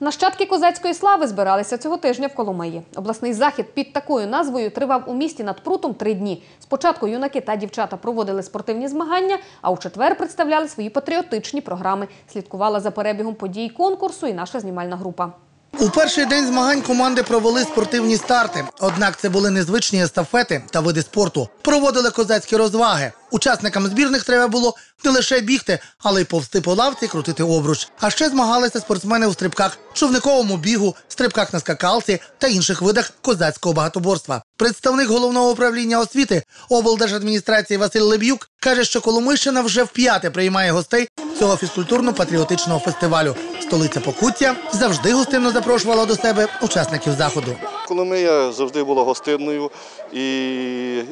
Нащадки козацької слави збиралися цього тижня в Коломиї. Обласний захід під такою назвою тривав у місті над прутом три дні. Спочатку юнаки та дівчата проводили спортивні змагання, а у четвер представляли свої патріотичні програми. Слідкувала за перебігом подій конкурсу і наша знімальна група. У перший день змагань команди провели спортивні старти. Однак це були незвичні естафети та види спорту. Проводили козацькі розваги. Учасникам збірних треба було не лише бігти, але й повсти по лавці, крутити обруч. А ще змагалися спортсмени у стрибках, човниковому бігу, стрибках на скакалці та інших видах козацького багатоборства. Представник головного управління освіти облдержадміністрації Василь Леб'юк каже, що Коломийщина вже вп'яте приймає гостей цього фізкультурно-патріотичного фестивалю. Столиця Покуття завжди гостинно запрошувала до себе учасників заходу. Коломия завжди була гостинною і,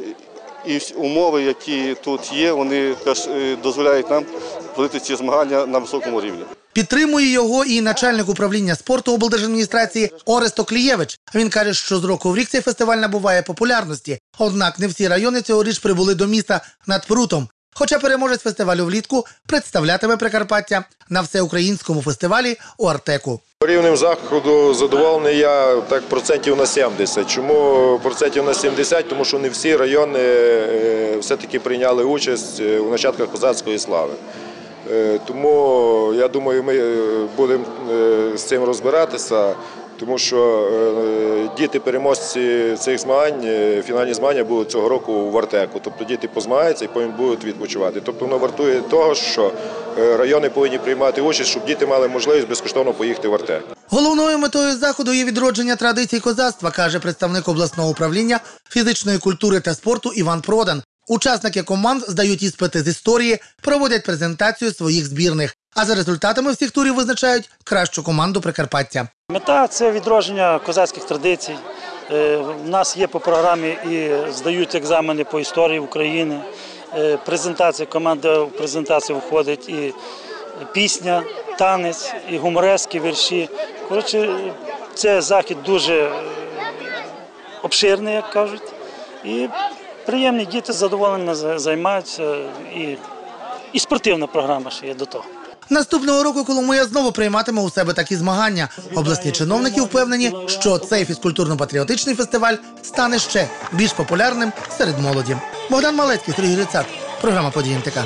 і умови, які тут є, вони е, дозволяють нам проводити ці змагання на високому рівні. Підтримує його і начальник управління спорту облдержадміністрації Орест Оклієвич. Він каже, що з року в рік цей фестиваль набуває популярності. Однак не всі райони цьогоріч прибули до міста над прутом. Хоча переможець фестивалю влітку представлятиме Прикарпаття на всеукраїнському фестивалі у Артеку. Рівнем заходу задоволений я так процентів на 70. Чому процентів на 70? Тому що не всі райони е, все-таки прийняли участь е, у нащадках козацької слави. Е, Тому я думаю, ми будемо з цим розбиратися, тому що е, діти-переможці цих змагань, е, фінальні змагання будуть цього року в Артеку. Тобто діти позмагаються і потім будуть відпочивати. Тобто воно вартує того, що е, райони повинні приймати участь, щоб діти мали можливість безкоштовно поїхати в Артек. Головною метою заходу є відродження традицій козацтва, каже представник обласного управління фізичної культури та спорту Іван Продан. Учасники команд здають іспити з історії, проводять презентацію своїх збірних. А за результатами всіх турів визначають кращу команду Прикарпаття. Мета це відродження козацьких традицій. Е, У нас є по програмі і здають екзамени по історії України. Е, Презентація команда в презентацію входить і пісня, танець, і гуморески, вірші. Коротше, це захід дуже е, обширний, як кажуть. І приємні діти задоволені за- займаються. І спортивна програма ще є до того. Наступного року Коломия знову прийматиме у себе такі змагання. Обласні чиновники впевнені, що цей фізкультурно-патріотичний фестиваль стане ще більш популярним серед молоді. Богдан Малецький, Сергій Грицак. Програма «Події НТК».